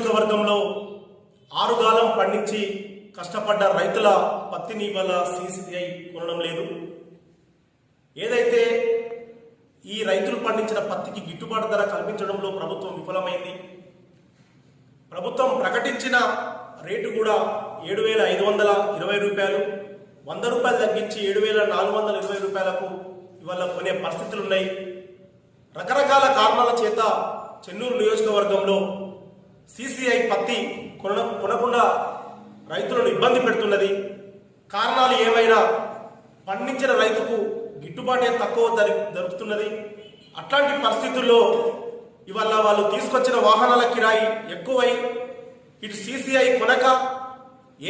నియోజకవర్గంలో ఆరుగాలం పండించి కష్టపడ్డ రైతుల పత్తిని ఇవాళ సీసీఐ కొనడం లేదు. ఏదైతే ఈ రైతులు పండించిన పత్తికి గిట్టుబాటు ధర కల్పించడంలో ప్రభుత్వం విఫలమైంది. ప్రభుత్వం ప్రకటించిన రేటు కూడా ఏడు వేల ఐదు వందల ఇరవై రూపాయలు వంద రూపాయలు తగ్గించి ఏడు వేల నాలుగు వందల ఇరవై రూపాయలకు ఇవాళ కొనే పరిస్థితులు ఉన్నాయి రకరకాల కారణాల చేత చెన్నూరు నియోజకవర్గంలో సిసిఐ పత్తి కొన కొనకుండా రైతులను ఇబ్బంది పెడుతున్నది. కారణాలు ఏమైనా పండించిన రైతుకు గిట్టుబాటే తక్కువ దరి దొరుకుతున్నది. అట్లాంటి పరిస్థితుల్లో ఇవాళ వాళ్ళు తీసుకొచ్చిన వాహనాల కిరాయి ఎక్కువై ఇటు సిసిఐ కొనక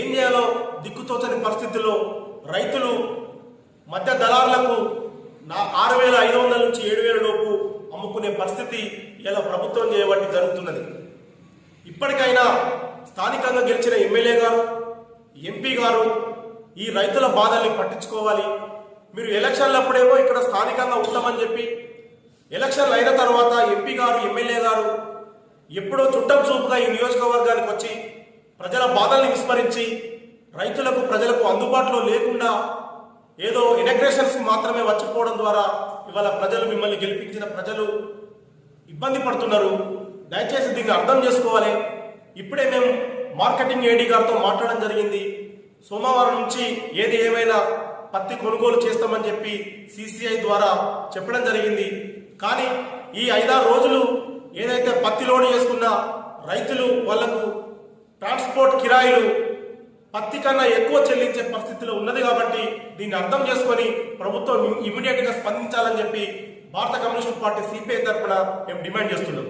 ఏం చేయాలో దిక్కుతోచని పరిస్థితుల్లో రైతులు మధ్య దళారులకు నా ఆరు వేల ఐదు వందల నుంచి ఏడు వేల లోపు అమ్ముకునే పరిస్థితి ఇలా ప్రభుత్వం చేయబట్టి జరుగుతున్నది. ఇప్పటికైనా స్థానికంగా గెలిచిన ఎమ్మెల్యే గారు ఎంపీ గారు ఈ రైతుల బాధల్ని పట్టించుకోవాలి. మీరు ఎలక్షన్లప్పుడేమో ఇక్కడ స్థానికంగా ఉంటామని చెప్పి ఎలక్షన్లు అయిన తర్వాత ఎంపీ గారు ఎమ్మెల్యే గారు ఎప్పుడో చుట్టం చూపుగా ఈ నియోజకవర్గానికి వచ్చి ప్రజల బాధల్ని విస్మరించి రైతులకు ప్రజలకు అందుబాటులో లేకుండా ఏదో ఇనగ్రేషన్స్ మాత్రమే వచ్చిపోవడం ద్వారా ఇవాళ ప్రజలు మిమ్మల్ని గెలిపించిన ప్రజలు ఇబ్బంది పడుతున్నారు. దయచేసి దీన్ని అర్థం చేసుకోవాలి. ఇప్పుడే మేము మార్కెటింగ్ ఏడీ గారితో మాట్లాడడం జరిగింది. సోమవారం నుంచి ఏది ఏమైనా పత్తి కొనుగోలు చేస్తామని చెప్పి సిసిఐ ద్వారా చెప్పడం జరిగింది. కానీ ఈ ఐదారు రోజులు ఏదైతే పత్తి లోడ్ చేసుకున్న రైతులు వాళ్ళకు ట్రాన్స్పోర్ట్ కిరాయిలు పత్తి కన్నా ఎక్కువ చెల్లించే పరిస్థితిలో ఉన్నది కాబట్టి దీన్ని అర్థం చేసుకొని ప్రభుత్వం ఇమీడియట్గా స్పందించాలని చెప్పి భారత కమ్యూనిస్ట్ పార్టీ సిపిఐ తరఫున మేము డిమాండ్ చేస్తున్నాం.